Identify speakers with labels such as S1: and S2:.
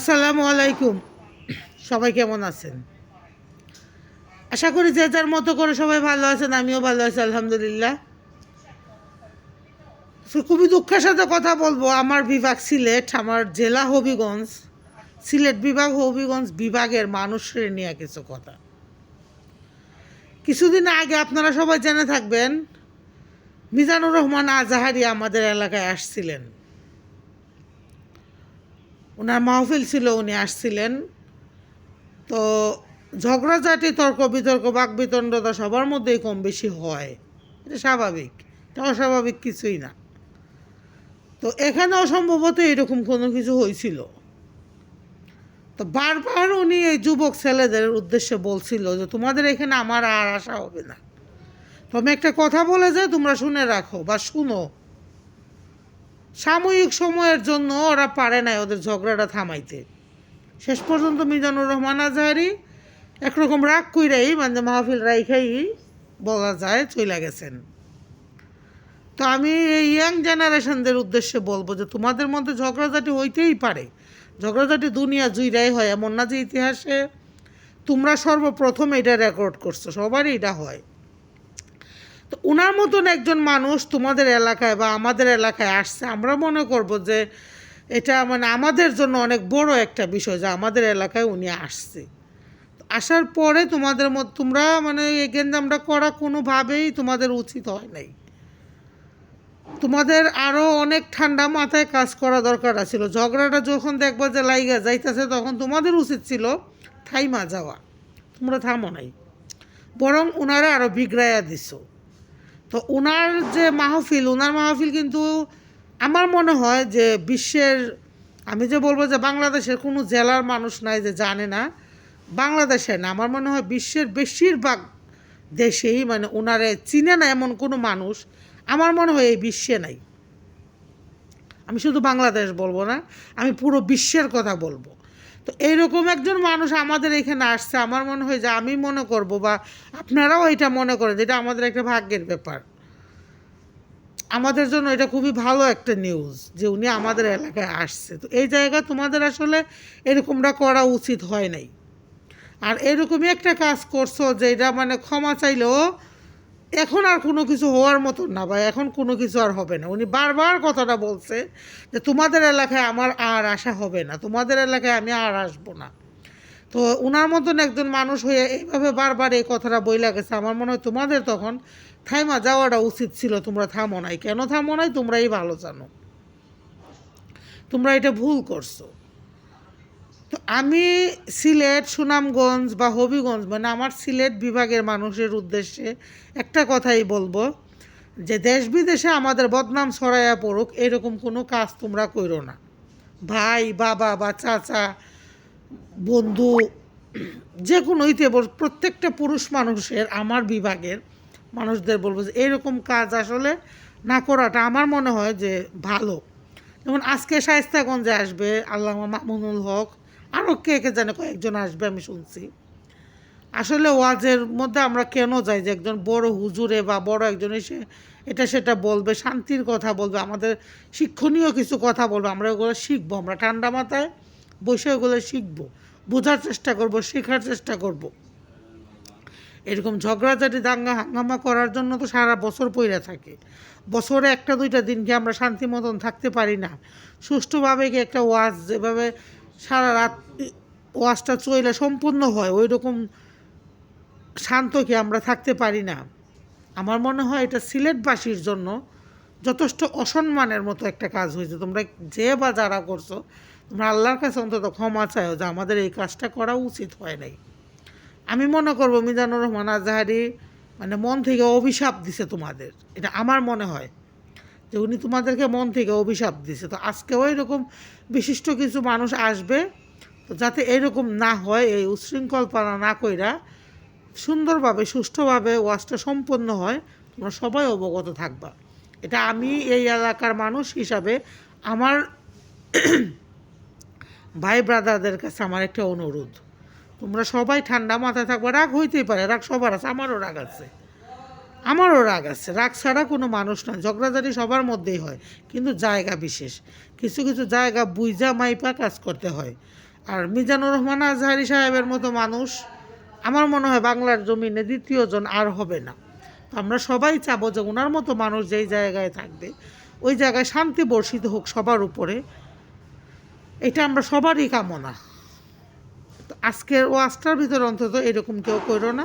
S1: আসসালামু আলাইকুম। সবাই কেমন আছেন? আশা করি যে যার মতো করে সবাই ভালো আছেন, আমিও ভালো আছি, আলহামদুলিল্লাহ। খুবই দুঃখের সাথে কথা বলব, আমার বিভাগ সিলেট, আমার জেলা হবিগঞ্জ, সিলেট বিভাগ হবিগঞ্জ বিভাগের মানুষের নিয়ে কিছু কথা। কিছুদিন আগে আপনারা সবাই জেনে থাকবেন, মিজানুর রহমান আজাহারি আমাদের এলাকায় আসছিলেন। ওনার মাহফিল ছিল, উনি আসছিলেন। তো ঝগড়াঝাটি তর্ক বিতর্ক বাক বিতণ্ডতা সবার মধ্যেই কম বেশি হয়। এটা স্বাভাবিক, এটা অস্বাভাবিক কিছুই না। তো এখানেও সম্ভবত এরকম কোনো কিছু হয়েছিল। তো বারবার উনি এই যুবক ছেলেদের উদ্দেশ্যে বলছিল যে, তোমাদের এখানে আমার আর আশা হবে না। তো আমি একটা কথা বলে যে তোমরা শুনে রাখো বা শুনো। সাময়িক সময়ের জন্য ওরা পারে নাই ওদের ঝগড়াটা থামাইতে। শেষ পর্যন্ত মিজানুর রহমান আজহারি একরকম রাগ কইরাই মানে মাহফিল রাইখাই বলা যায় চলে গেছেন। তো আমি এই ইয়াং জেনারেশনদের উদ্দেশ্যে বলব যে তোমাদের মধ্যে ঝগড়াঝাটি হইতেই পারে। ঝগড়াঝাটি দুনিয়া জুইরাই হয়, এমন না যে ইতিহাসে তোমরা সর্বপ্রথম এটা রেকর্ড করছ, সবারই এটা হয়। তো ওনার মতন একজন মানুষ তোমাদের এলাকায় বা আমাদের এলাকায় আসছে, আমরা মনে করব যে এটা মানে আমাদের জন্য অনেক বড় একটা বিষয় যে আমাদের এলাকায় উনি আসছে। আসার পরে তোমাদের মত, তোমরা মানে এই গেঞ্জামটা করা কোনোভাবেই তোমাদের উচিত হয় নাই। তোমাদের আরও অনেক ঠান্ডা মাথায় কাজ করা দরকার ছিল ঝগড়াটা যখন দেখবা যে লাইগা যাইতেছে তখন তোমাদের উচিত ছিল থাইমা যাওয়া। তোমরা থামো নাই। বরং ওনারা আরও বিগড়াইয়া দিছো। তো ওনার যে মাহফিল ওনার মাহফিল কিন্তু আমার মনে হয় যে বিশ্বের, আমি যে বলব যে বাংলাদেশের কোনো জেলার মানুষ নাই যে জানে না, বাংলাদেশে না। আমার মনে হয় বিশ্বের বেশিরভাগ দেশেই মানে ওনারে চিনে না এমন কোনো মানুষ আমার মনে হয় এই বিশ্বে নাই। আমি শুধু বাংলাদেশ বলব না, আমি পুরো বিশ্বের কথা বলব। তো এইরকম একজন মানুষ আমাদের এখানে আসছে, আমার মনে হয় যে আমি মনে করব বা আপনারাও এটা মনে করেন যে এটা আমাদের একটা ভাগ্যের ব্যাপার। আমাদের জন্য এটা খুবই ভালো একটা নিউজ যে উনি আমাদের এলাকায় আসছে। তো এই জায়গায় তোমাদের আসলে এরকমটা করা উচিত হয় নাই। আর এরকমই একটা কাজ করছ যে এটা মানে ক্ষমা চাইলেও এখন আর কোনো কিছু হওয়ার মতন না বা এখন কোনো কিছু আর হবে না। উনি বারবার কথাটা বলছে যে, তোমাদের এলাকায় আমার আর আশা হবে না, তোমাদের এলাকায় আমি আর আসব না। তো ওনার মতন একজন মানুষ হয়ে এইভাবে বারবার এই কথাটা বইলা গেছে, আমার মনে হয় তোমাদের তখন থাইমা যাওয়াটা উচিত ছিল, তোমরা থামো নাই। কেন থামো নাই? তোমরাই ভালো জানো। তোমরা এটা ভুল করছ। তো আমি সিলেট, সুনামগঞ্জ বা হবিগঞ্জ মানে আমার সিলেট বিভাগের মানুষের উদ্দেশ্যে একটা কথাই বলব, যে দেশ বিদেশে আমাদের বদনাম ছড়াইয়া পড়ুক, এরকম কোনো কাজ তোমরা করো না। ভাই, বাবা বা চাচা, বন্ধু, যে কোনো ইতে প্রত্যেকটা পুরুষ মানুষের, আমার বিভাগের মানুষদের বলব যে এরকম কাজ আসলে না করাটা আমার মনে হয় যে ভালো। যেমন আজকে শায়স্তাগঞ্জে আসবে আল্লামা মামুনুল হক আরও কে কে জানে কয়েকজন আসবে আমি শুনছি। আসলে ওয়াজের মধ্যে আমরা কেন যাই যে একজন বড় হুজুরে বা বড় একজন এসে এটা সেটা বলবে, শান্তির কথা বলবে, আমাদের শিক্ষণীয় কিছু কথা বলবে, আমরা ওগুলো শিখব, আমরা ঠান্ডা মাথায় বসে ওগুলো শিখব, বোঝার চেষ্টা করব, শেখার চেষ্টা করব। এরকম ঝগড়াঝাটি, দাঙ্গা, হাঙ্গামা করার জন্য তো সারা বছর পইরা থাকে। বছরে একটা দুইটা দিন কি আমরা শান্তি মতন থাকতে পারি না। সুষ্ঠুভাবে কি একটা ওয়াজ যেভাবে সারা রাত ওয়াজটা চলে সম্পূর্ণ হয় ওই রকম শান্ত কি আমরা থাকতে পারি না। আমার মনে হয় এটা সিলেটবাসীর জন্য যথেষ্ট অসম্মানের মতো একটা কাজ হয়েছে। তোমরা যে বা যারা করছ, তোমরা আল্লাহর কাছে অন্তত ক্ষমা চাও যে আমাদের এই কাজটা করা উচিত হয় নাই। আমি মনে করব মিজানুর রহমান আজহারি মানে মন থেকে অভিশাপ দিছে তোমাদের, এটা আমার মনে হয়। যে উনি তোমাদেরকে মন থেকে অভিশাপ দিছে। তো আজকেও এরকম বিশিষ্ট কিছু মানুষ আসবে, তো যাতে এরকম না হয়, এই উচ্ছৃঙ্খলপনা না কইরা সুন্দরভাবে, সুষ্ঠুভাবে ওয়াজটা সম্পন্ন হয়, তোমরা সবাই অবগত থাকবা। এটা আমি এই এলাকার মানুষ হিসাবে আমার ভাই ব্রাদারদের কাছে আমার একটা অনুরোধ। তোমরা সবাই ঠান্ডা মাথায় থাকবে, রাগ হইতেই পারে, রাগ সবার আছে, আমারও রাগ আছে। আমারও রাগ আছে। রাগ ছাড়া কোনো মানুষ নয়। ঝগড়াঝাটি সবার মধ্যেই হয়, কিন্তু জায়গা বিশেষ। কিছু কিছু জায়গা বুইজা মাইপা কাজ করতে হয়। আর মিজানুর রহমান আজহারি সাহেবের মতো মানুষ, আমার মনে হয় বাংলার জমিনে দ্বিতীয়জন আর হবে না। তো আমরা সবাই চাবো যে ওনার মতো মানুষ যেই জায়গায় থাকবে, ওই জায়গায় শান্তি বর্ষিত হোক সবার উপরে। এটা আমরা সবারই কামনা। আজকের ওয়াজটার ভিতরে অন্তত এরকম কেউ করো না।